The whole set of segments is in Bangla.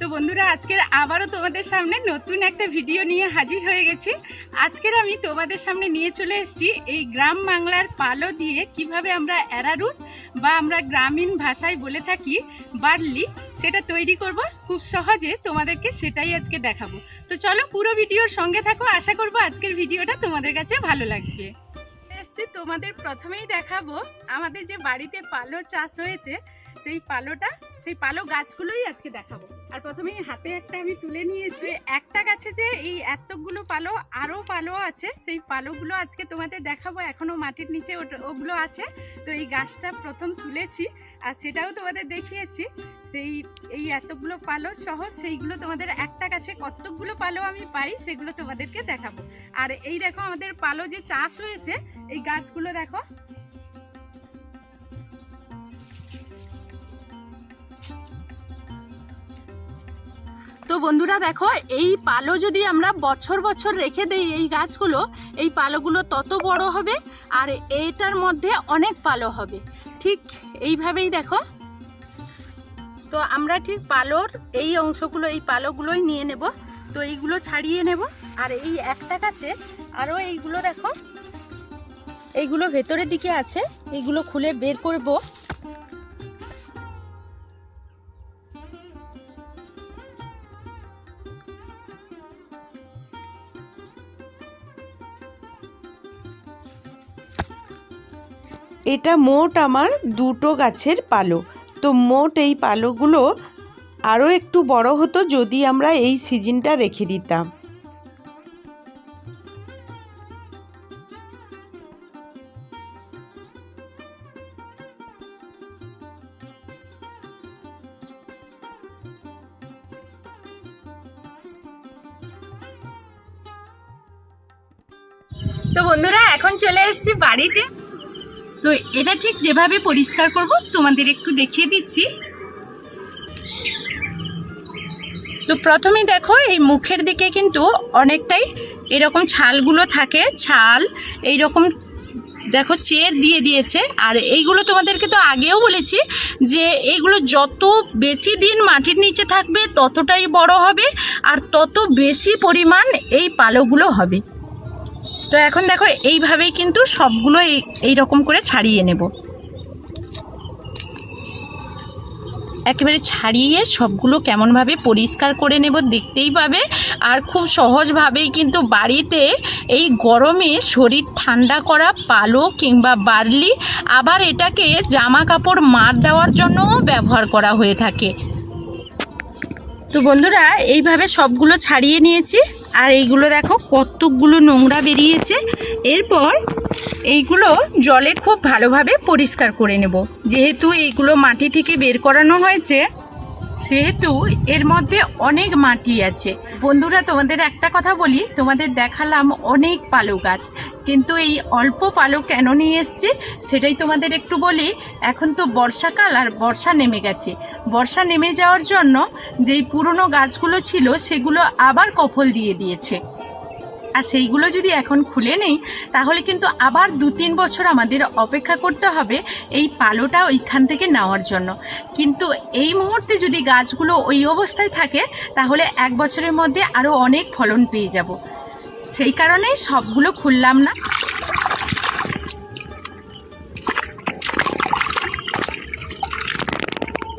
তো বন্ধুরা, আজকের আবারও তোমাদের সামনে নতুন একটা ভিডিও নিয়ে হাজির হয়ে গেছি। আজকের আমি তোমাদের সামনে নিয়ে চলে এসেছি এই গ্রাম বাংলার পালো দিয়ে কীভাবে আমরা অ্যারারুট বা আমরা গ্রামীণ ভাষায় বলে থাকি বার্লি সেটা তৈরি করব। খুব সহজে তোমাদেরকে সেটাই আজকে দেখাবো। তো চলো পুরো ভিডিওর সঙ্গে থাকো, আশা করব আজকের ভিডিওটা তোমাদের কাছে ভালো লাগবে। এসছি, তোমাদের প্রথমেই দেখাবো আমাদের যে বাড়িতে পালো চাষ হয়েছে, সেই পালোটা, সেই পালো গাছগুলোই আজকে দেখাবো। আর প্রথমেই হাতে একটা আমি তুলে নিয়েছি। একটা গাছে যে এই এতগুলো পালো আরও পালো আছে, সেই পালোগুলো আজকে তোমাদের দেখাবো। এখনও মাটির নিচে ওগুলো আছে। তো এই গাছটা প্রথম তুলেছি আর সেটাও তোমাদের দেখিয়েছি। সেই, এই এতগুলো পালো সহ সেইগুলো তোমাদের একটা গাছে কতগুলো পালো আমি পাই সেগুলো তোমাদেরকে দেখাবো। আর এই দেখো আমাদের পালো যে চাষ হয়েছে, এই গাছগুলো দেখো। তো বন্ধুরা দেখো, এই পালো যদি আমরা বছর বছর রেখে দেই এই গাছগুলো, এই পালোগুলো তত বড় হবে আর এইটার মধ্যে অনেক পালো হবে। ঠিক এইভাবেই দেখো। তো আমরা ঠিক পালোর এই অংশগুলো, এই পালোগুলোই নিয়ে নেব। তো এইগুলো ছাড়িয়ে নেব। আর এই একটা গাছে আরও এইগুলো দেখো, এইগুলো ভেতরের দিকে আছে, এইগুলো খুলে বের করব। এটা মোট আমার দুটো গাছের পালো। তো মোট এই পালোগুলো আরও একটু বড় হতো যদি আমরা এই সিজনটা রেখে দিতাম। তো বন্ধুরা, এখন চলে এসেছি বাড়িতে। তো এটা ঠিক যেভাবে পরিষ্কার করব, তোমাদের একটু দেখিয়ে দিচ্ছি। তো প্রথমে দেখো, এই মুখের দিকে কিন্তু অনেকটাই এরকম ছালগুলো থাকে, ছাল এই রকম দেখো চের দিয়ে দিয়েছে। আর এইগুলো তোমাদেরকে তো আগেও বলেছি যে এইগুলো যত বেশি দিন মাটির নিচে থাকবে, ততটাই বড় হবে, আর তত বেশি পরিমাণ এই পালোগুলো হবে। তো এখন দেখো, এইভাবেই কিন্তু সবগুলো এই এই রকম করে ছাড়িয়ে নেব। একেবারে ছাড়িয়ে সবগুলো কেমনভাবে পরিষ্কার করে নেব দেখতেই পাবে। আর খুব সহজভাবেই কিন্তু বাড়িতে এই গরমে শরীর ঠান্ডা করা পালো কিংবা বার্লি, আবার এটাকে জামা কাপড় মার দেওয়ার জন্যও ব্যবহার করা হয়ে থাকে। তো বন্ধুরা, এইভাবে সবগুলো ছাড়িয়ে নিয়েছি। আর এইগুলো দেখো কতকগুলো নোংরা বেরিয়েছে। এরপর এইগুলো জলে খুব ভালোভাবে পরিষ্কার করে নেব। যেহেতু এইগুলো মাটি থেকে বের করানো হয়েছে সেহেতু এর মধ্যে অনেক মাটি আছে। বন্ধুরা, তোমাদের একটা কথা বলি, তোমাদের দেখালাম অনেক পালু গাছ। কিন্তু এই অল্প পালু কেন নিয়ে এসছি, সেটাই তোমাদের একটু বলি। এখন তো বর্ষাকাল আর বর্ষা নেমে গেছে। বর্ষা নেমে যাওয়ার জন্য যেই পুরনো গাছগুলো ছিল, সেগুলো আবার কফল দিয়ে দিয়েছে। আর সেইগুলো যদি এখন খুলে নেই, তাহলে কিন্তু আবার দু তিন বছর আমাদের অপেক্ষা করতে হবে এই পালোটা ওইখান থেকে নেওয়ার জন্য। কিন্তু এই মুহূর্তে যদি গাছগুলো ওই অবস্থায় থাকে তাহলে এক বছরের মধ্যে আরও অনেক ফলন পেয়ে যাব। সেই কারণেই সবগুলো খুললাম না।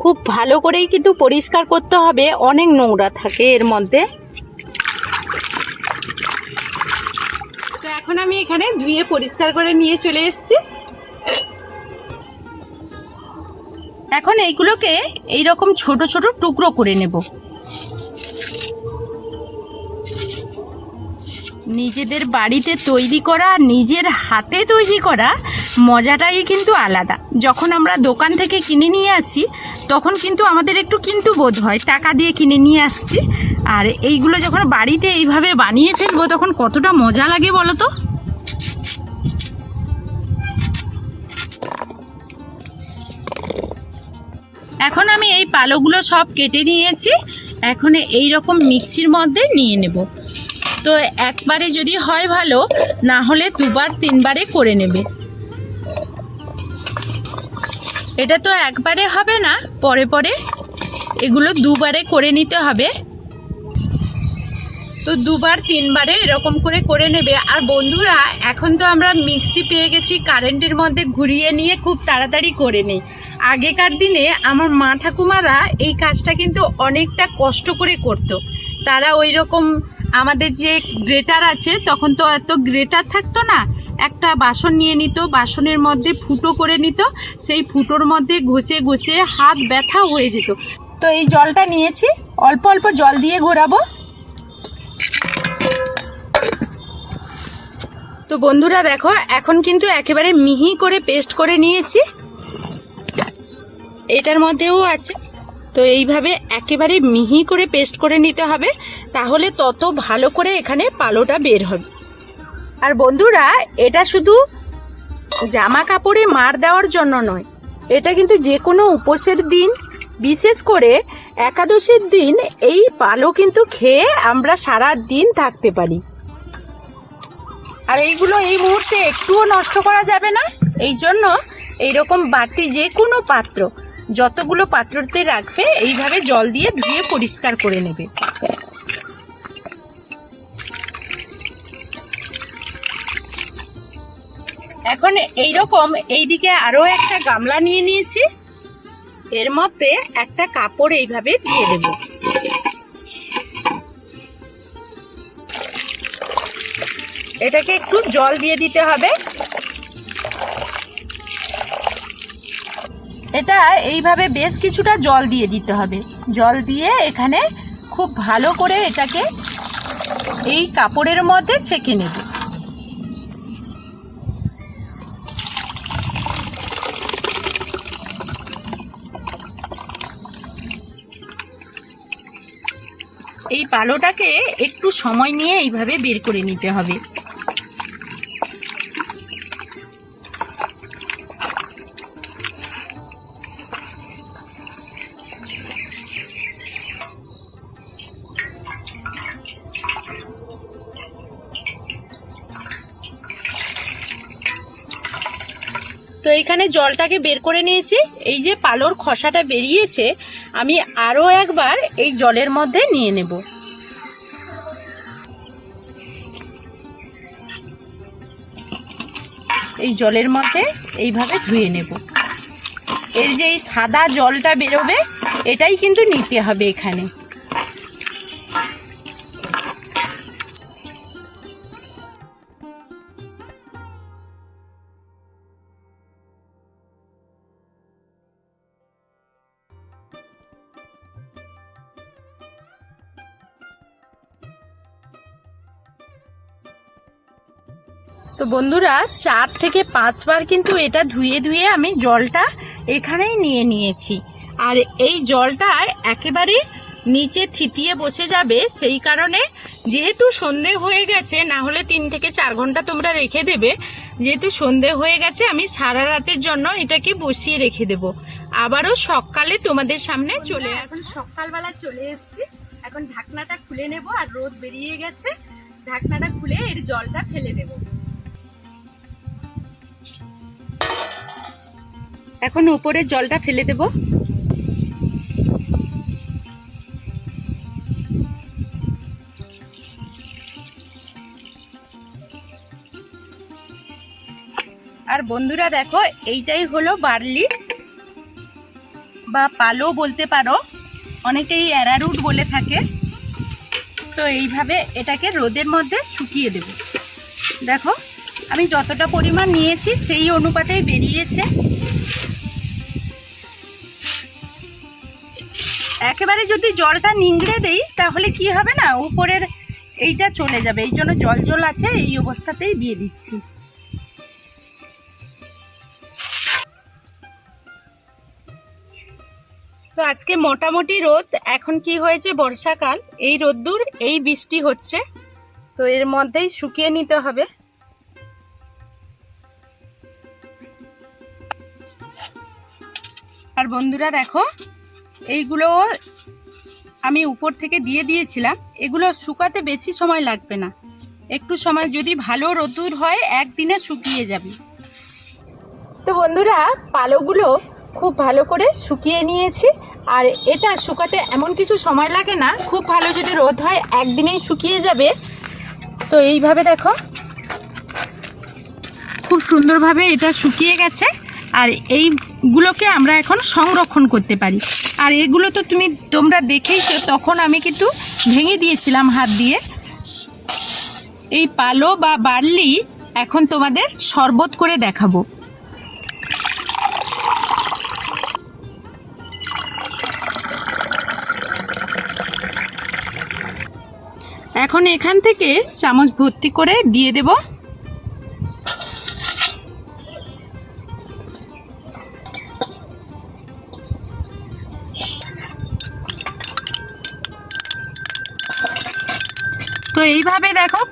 খুব ভালো করেই কিন্তু পরিষ্কার করতে হবে অনেক নোংরা থাকে এর মধ্যে। তো এখন আমি এখানে ধুয়ে পরিষ্কার করে নিয়ে চলে এসেছি। এখন এইগুলোকে এই রকম ছোট ছোট টুকরো করে নেব। নিজেদের বাড়িতে তৈরি করা নিজের হাতে তৈরি করা মজাটাই কিন্তু আলাদা। যখন আমরা দোকান থেকে কিনে নিয়ে আসি, তখন কিন্তু আমাদের একটু কিন্তু বোধ হয় টাকা দিয়ে কিনে নিয়ে আসছি। আর এইগুলো যখন বাড়িতে এইভাবে বানিয়ে ফেলব, তখন কতটা মজা লাগে বলো তো? এখন আমি এই পালোগুলো সব কেটে নিয়েছি। এখন এই রকম মিক্সির মধ্যে নিয়ে নেব। তো একবারে যদি হয় ভালো, না হলে দুবার তিনবারে করে নেবে। এটা তো একবারে হবে না, পরে পরে এগুলো দুবারে করে নিতে হবে। তো দুবার, তিনবারে এরকম করে করে নেবে। আর বন্ধুরা, এখন তো আমরা মিক্সি পেয়ে গেছি, কারেন্টের মধ্যে ঘুরিয়ে নিয়ে খুব তাড়াতাড়ি করে নিই। আগেকার দিনে আমার মা ঠাকুমারা এই কাজটা কিন্তু অনেকটা কষ্ট করে করতো। তারা ওই রকম আমাদের যে গ্রেটার আছে, তখন তো এত গ্রেটার থাকতো না। একটা বাসন নিয়ে নিত, বাসনের মধ্যে ফুটো করে নিত, সেই ফুটোর মধ্যে ঘষে ঘষে হাত ব্যথা হয়ে যেত। তো এই জলটা নিয়েছি, অল্প অল্প জল দিয়ে ঘোরাবো। তো বন্ধুরা দেখো, এখন কিন্তু একেবারে মিহি করে পেস্ট করে নিয়েছি। এটার মধ্যেও আছে। তো এইভাবে একেবারে মিহি করে পেস্ট করে নিতে হবে, তাহলে তত ভালো করে এখানে পালোটা বের হবে। আর বন্ধুরা, এটা শুধু জামা কাপড়ে মার দেওয়ার জন্য নয়, এটা কিন্তু যে কোনো উপোসের দিন, বিশেষ করে একাদশীর দিন, এই পালো কিন্তু খেয়ে আমরা সারা দিন থাকতে পারি। আর এইগুলো এই মুহূর্তে একটুও নষ্ট করা যাবে না। এই জন্য এইরকম বাটি যে কোনো পাত্র, যতগুলো পাত্রতে রাখবে, এইভাবে জল দিয়ে ধুয়ে পরিষ্কার করে নেবে। এখন এইরকম এইদিকে আরও একটা গামলা নিয়ে নিয়েছি। এর মধ্যে একটা কাপড় এইভাবে দিয়ে দেব। এটাকে একটু জল দিয়ে দিতে হবে। এটা এইভাবে বেশ কিছুটা জল দিয়ে দিতে হবে। জল দিয়ে এখানে খুব ভালো করে এটাকে এই কাপড়ের মধ্যে ছেঁকে নেবে। এই পালোটাকে একটু সময় নিয়ে এইভাবে বের করে নিতে হবে তো এখানে জলটাকে বের করে নিয়েছি। এই যে পালোর খসাটা বেরিয়েছে, আমি আরও একবার এই জলের মধ্যে নিয়ে নেব। এই জলের মধ্যে এইভাবে ধুয়ে নেব। এর যে এই সাদা জলটা বেরোবে, এটাই কিন্তু নিতে হবে এখানে। তো বন্ধুরা চার থেকে পাঁচবার কিন্তু এটা ধুয়ে ধুয়ে আমি জলটা এখানেই নিয়ে নিয়েছি। আর এই জলটা একেবারে নিচে থিতিয়ে বসে যাবে সেই কারণে যেহেতু সন্ধে হয়ে গেছে না হলে তিন থেকে চার ঘণ্টা তোমরা রেখে দেবে। যেহেতু সন্ধে হয়ে গেছে আমি সারা রাতের জন্য এটাকে বসিয়ে রেখে দেব। আবারও সকালে তোমাদের সামনে চলে এখন সকালবেলা চলে এসেছি। এখন ঢাকনাটা খুলে নেব আর রোদ বেরিয়ে গেছে। ঢাকনাটা খুলে এর জলটা ফেলে দেবো। এখন উপরে জলটা ফেলে দেব। আর বন্ধুরা দেখো, এইটাই হলো বার্লি, বা পালো বলতে পারো। অনেকেই অ্যারারুট বলে থাকে। তো এইভাবে এটাকে রোদের মধ্যে শুকিয়ে দেব। দেখো, আমি যতটা পরিমাণ নিয়েছি সেই অনুপাতেই বেরিয়েছে। একেবারে যদি জলটা নিংড়ে দেই, তাহলে কি হবে না? উপরের এইটা চলে যাবে। এই জন্য জল জল আছে, এই অবস্থাতেই দিয়ে দিচ্ছি। তো আজকে মোটামুটি রোদ। এখন কি হয়েছে বর্ষাকাল? এই রোদ্দুর, এই বৃষ্টি হচ্ছে। তো এর মধ্যেই শুকিয়ে নিতে হবে। আর বন্ধুরা দেখো এইগুলো আমি উপর থেকে দিয়ে দিয়েছিলাম। এগুলো শুকাতে বেশি সময় লাগবে না। একটু সময় যদি ভালো রোদ্দুর হয়, একদিনে শুকিয়ে যাবে। তো বন্ধুরা পালোগুলো খুব ভালো করে শুকিয়ে নিয়েছি। আর এটা শুকাতে এমন কিছু সময় লাগে না, খুব ভালো যদি রোদ হয়, একদিনেই শুকিয়ে যাবে। তো এইভাবে দেখো, খুব সুন্দরভাবে এটা শুকিয়ে গেছে। আর এইগুলোকে আমরা এখন সংরক্ষণ করতে পারি। আর এগুলো তো তুমি তোমরা দেখেইছো, তখন আমি কিন্তু ভেঙে দিয়েছিলাম হাত দিয়ে। এই পালো বা বার্লি এখন তোমাদের শরবত করে দেখাবো। এখন এখান থেকে চামচ ভর্তি করে দিয়ে দেব।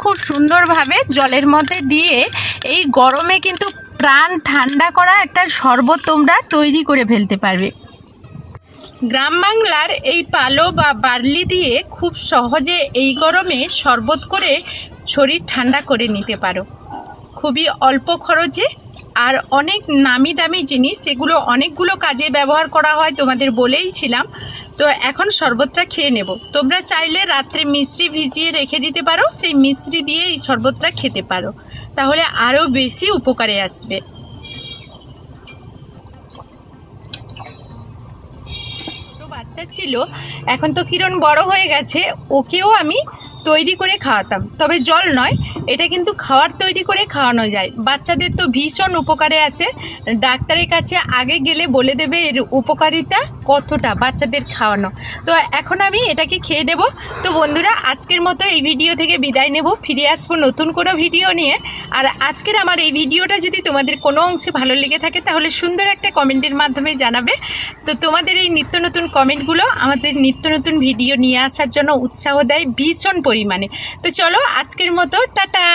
খুব সুন্দরভাবে জলের মধ্যে দিয়ে এই গরমে কিন্তু প্রাণ ঠান্ডা করা একটা শরবত তোমরা তৈরি করে ফেলতে পারবে। গ্রাম বাংলার এই পালো বা বার্লি দিয়ে খুব সহজে এই গরমে শরবত করে শরীর ঠান্ডা করে নিতে পারো। খুবই অল্প খরচে আর অনেক নামি দামি জিনিস এগুলো অনেকগুলো কাজে ব্যবহার করা হয় তোমাদের বলেইছিলাম তো এখন শরবতটা খেয়ে নেব। তোমরা চাইলে রাত্রে মিশ্রি ভিজিয়ে রেখে দিতে পারো, সেই মিশ্রি দিয়ে এই শরবতটা খেতে পারো। তাহলে আরও বেশি উপকারে আসবে। বাচ্চা ছিল, এখন তো কিরণ বড় হয়ে গেছে, ওকেও আমি তৈরি করে খাওয়াতাম। তবে জল নয়, এটা কিন্তু খাওয়ার তৈরি করে খাওয়ানো যায়। বাচ্চাদের তো ভীষণ উপকারে আছে। ডাক্তারের কাছে আগে গেলে বলে দেবে এর উপকারিতা কতটা বাচ্চাদের খাওয়ানো। তো এখন আমি এটাকে খেয়ে নেব। তো বন্ধুরা, আজকের মতো এই ভিডিও থেকে বিদায় নেব। ফিরে আসব নতুন কোনো ভিডিও নিয়ে। আর আজকের আমার এই ভিডিওটা যদি তোমাদের কোনো অংশে ভালো লেগে থাকে, তাহলে সুন্দর একটা কমেন্টের মাধ্যমে জানাবে। তো তোমাদের এই নিত্য নতুন কমেন্টগুলো আমাদের নিত্য নতুন ভিডিও নিয়ে আসার জন্য উৎসাহ দেয়, ভীষণ পরিমাণে তো চলো আজকের মতো টাটা!